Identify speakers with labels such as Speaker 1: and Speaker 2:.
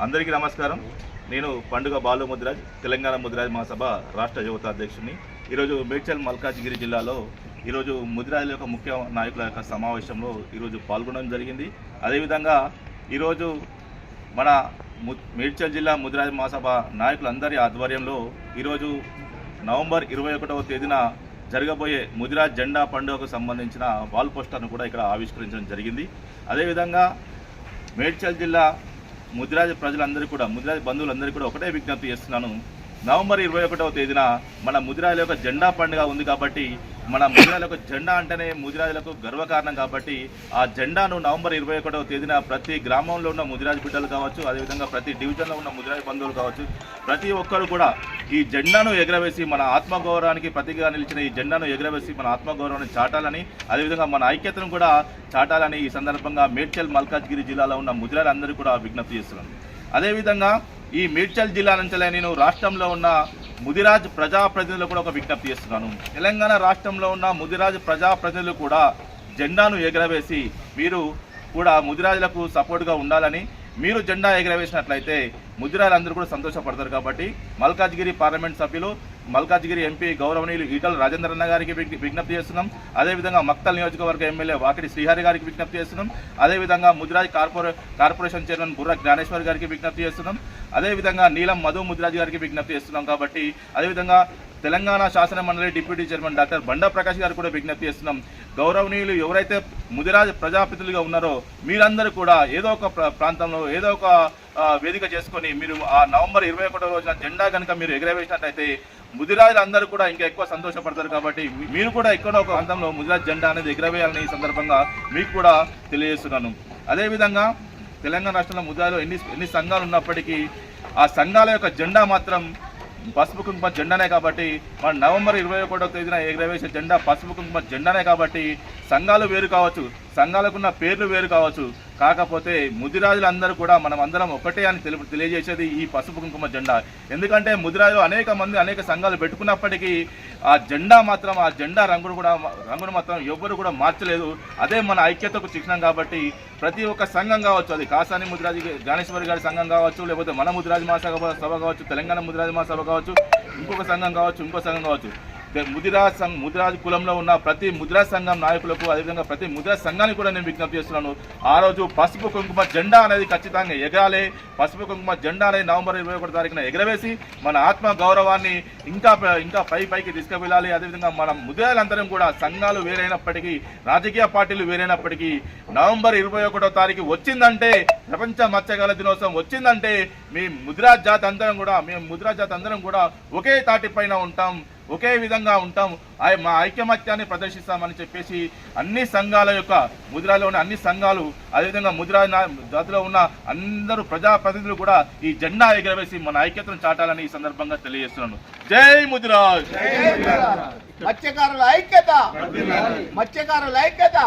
Speaker 1: అందరికీ నమస్కారం. నేను పండుగ బాలు ముదిరాజ్ తెలంగాణ ముదిరాజ్ మహాసభ రాష్ట్ర యువత అధ్యక్షుడిని ఈరోజు మేడ్చల్ మల్కాజ్గిరి జిల్లాలో ఈరోజు ముదిరాజుల యొక్క ముఖ్య నాయకుల యొక్క సమావేశంలో ఈరోజు పాల్గొనడం జరిగింది. అదేవిధంగా ఈరోజు మన ము- మేడ్చల్ జిల్లా ముదిరాజ్ మహాసభ నాయకులందరి ఆధ్వర్యంలో ఈరోజు నవంబర్ ఇరవై ఒకటవ తేదీన జరగబోయే ముదిరాజ్ జెండా పండుగకు సంబంధించిన వాల్ పోస్టర్ను కూడా ఇక్కడ ఆవిష్కరించడం జరిగింది. అదేవిధంగా మేడ్చల్ జిల్లా ముదిరాజ్ ప్రజలందరికీ కూడా ముదిరాజ్ బంధువులందరికీ కూడా ఒకటే విజ్ఞప్తి చేస్తున్నాను. నవంబర్ ఇరవై ఒకటవ తేదీన మన ముదిరాజుల యొక్క జెండా పండుగ ఉంది కాబట్టి మన ముదిరాజుల జెండా అంటేనే ముదిరాజులకు గర్వకారణం కాబట్టి ఆ జెండాను నవంబర్ ఇరవై ఒకటవ తేదీన ప్రతి గ్రామంలో ఉన్న ముదిరాజు బిడ్డలు కావచ్చు అదేవిధంగా ప్రతి డివిజన్లో ఉన్న ముదిరాజు బంధువులు కావచ్చు ప్రతి ఒక్కరు కూడా ఈ జెండాను ఎగరవేసి మన ఆత్మగౌరవానికి ప్రతిగా నిలిచిన ఈ జెండాను ఎగరవేసి మన ఆత్మగౌరవాన్ని చాటాలని అదేవిధంగా మన ఐక్యతను కూడా చాటాలని ఈ సందర్భంగా మేడ్చల్ మల్కాజ్గిరి జిల్లాలో ఉన్న ముదిరాలందరూ కూడా విజ్ఞప్తి చేస్తున్నాను. అదేవిధంగా ఈ మేడ్చల్ జిల్లా నుంచి నేను రాష్ట్రంలో ఉన్న ముదిరాజ్ ప్రజాప్రతినిధులు కూడా ఒక విజ్ఞప్తి చేస్తున్నాను. తెలంగాణ రాష్ట్రంలో ఉన్న ముదిరాజ్ ప్రజాప్రతినిధులు కూడా జెండాను ఎగరవేసి మీరు కూడా ముదిరాజులకు సపోర్ట్గా ఉండాలని మీరు జెండా ఎగరవేసినట్లయితే ముదిరాజులందరూ కూడా సంతోషపడతారు కాబట్టి మల్కాజ్గిరి పార్లమెంట్ సభ్యులు మల్కాజ్గిరి ఎంపీ గౌరవనీయులు ఈటల రాజేంద్రన్న గారికి విజ్ఞప్తి చేస్తున్నాం. అదేవిధంగా మక్తల్ నియోజకవర్గ ఎమ్మెల్యే వాకిటి శ్రీహరి గారికి విజ్ఞప్తి చేస్తున్నాం. అదేవిధంగా ముదిరాజ్ కార్పొరే కార్పొరేషన్ చైర్మన్ బుర్ర జ్ఞానేశ్వర్ గారికి విజ్ఞప్తి చేస్తున్నాం. అదేవిధంగా నీలం మధు ముదిరాజ్ గారికి విజ్ఞప్తి చేస్తున్నాం కాబట్టి అదేవిధంగా తెలంగాణ శాసన మండలి deputy chairman doctor Banda Prakash garu కూడా విజ్ఞప్తి చేస్తున్నాం. గౌరవనీయులు ఎవరైతే ముదిరాజ్ ప్రజాప్రతినిధులుగా ఉన్నారో మీరందరూ కూడా ఏదో ఒక ప్రాంతంలో ఏదో ఒక వేదిక చేసుకొని మీరు ఆ నవంబర్ ఇరవై ఒకటో రోజున జెండా కనుక మీరు ఎగరవేసినట్టయితే ముదిరాజులు అందరూ కూడా ఇంకా ఎక్కువ సంతోషపడతారు కాబట్టి మీరు కూడా ఎక్కడో ఒక ప్రాంతంలో ముదిరాజ్ జెండా అనేది ఎగరవేయాలని ఈ సందర్భంగా మీకు కూడా తెలియజేస్తున్నాను. అదేవిధంగా తెలంగాణ రాష్ట్రంలో ముదిరాజులు ఎన్ని ఎన్ని సంఘాలు ఉన్నప్పటికీ ఆ సంఘాల యొక్క జెండా మాత్రం పసుపు కుంకుమ జెండానే కాబట్టి మన నవంబర్ ఇరవై ఒకటో తేదీన ఎగరవేసే జెండా పసుపు కుంకుమ జెండానే కాబట్టి సంఘాలు వేరు కావచ్చు సంఘాలకున్న పేర్లు వేరు కావచ్చు. కాకపోతే ముదిరాజులందరూ కూడా మనం అందరం ఒకటే అని తెలుపు తెలియజేసేది ఈ పసుపు కుంకుమ జెండా. ఎందుకంటే ముదిరాజులు అనేక మంది అనేక సంఘాలు పెట్టుకున్నప్పటికీ ఆ జెండా మాత్రం ఆ జెండా రంగును కూడా రంగును మాత్రం ఎవ్వరు కూడా మార్చలేదు. అదే మన ఐక్యతకు చిహ్నం కాబట్టి ప్రతి ఒక్క సంఘం కావచ్చు అది కాసాని ముదిరాజు జ్ఞానేశ్వరి గారి సంఘం కావచ్చు లేకపోతే మన ముదిరాజు మహాసభ సభ కావచ్చు తెలంగాణ ముదిరాజు మహాసభ కావచ్చు ఇంకొక సంఘం కావచ్చు ఇంకో సంఘం కావచ్చు. ముదిరా ముదిరాజ్ ముదిరాజ్ కులంలో ఉన్న ప్రతి ముదిరా సంఘం నాయకులకు అదేవిధంగా ప్రతి ముదిరా సంఘానికి కూడా నేను విజ్ఞప్తి చేస్తున్నాను. ఆ రోజు పసుపు కుంకుమ జెండా అనేది ఖచ్చితంగా ఎగరాలి. పసుపు కుంకుమ జెండా అనేది నవంబర్ ఇరవై ఒకటి తారీఖున ఎగరవేసి మన ఆత్మ గౌరవాన్ని ఇంకా ఇంకా పై పైకి తీసుకువెళ్ళాలి. అదేవిధంగా మన ముదిరాలందరం కూడా సంఘాలు వేరైనప్పటికీ రాజకీయ పార్టీలు వేరైనప్పటికీ నవంబర్ ఇరవై ఒకటో తారీఖు వచ్చిందంటే ప్రపంచ మత్స్యకాల దినోత్సవం వచ్చిందంటే మీ ముదిరాజ్ జాతి అందరం కూడా మేము ముదిరాజ్ జాతి అందరం కూడా ఒకే తాటి పైన ఉంటాం. ఒకే విధంగా ఉంటాము. మా ఐక్యమత్యాన్ని ప్రదర్శిస్తామని చెప్పేసి అన్ని సంఘాల యొక్క ముదిరాలో ఉన్న అన్ని సంఘాలు అదేవిధంగా ముద్ర నా- జాతిలో ఉన్న అందరూ ప్రజాప్రతినిధులు కూడా ఈ జెండా ఎగరవేసి మన ఐక్యతను చాటాలని ఈ సందర్భంగా తెలియజేస్తున్నాను. జై ముద్ర
Speaker 2: మత్స్యకారుల ఐక్యత! మత్స్యకారుల ఐక్యత!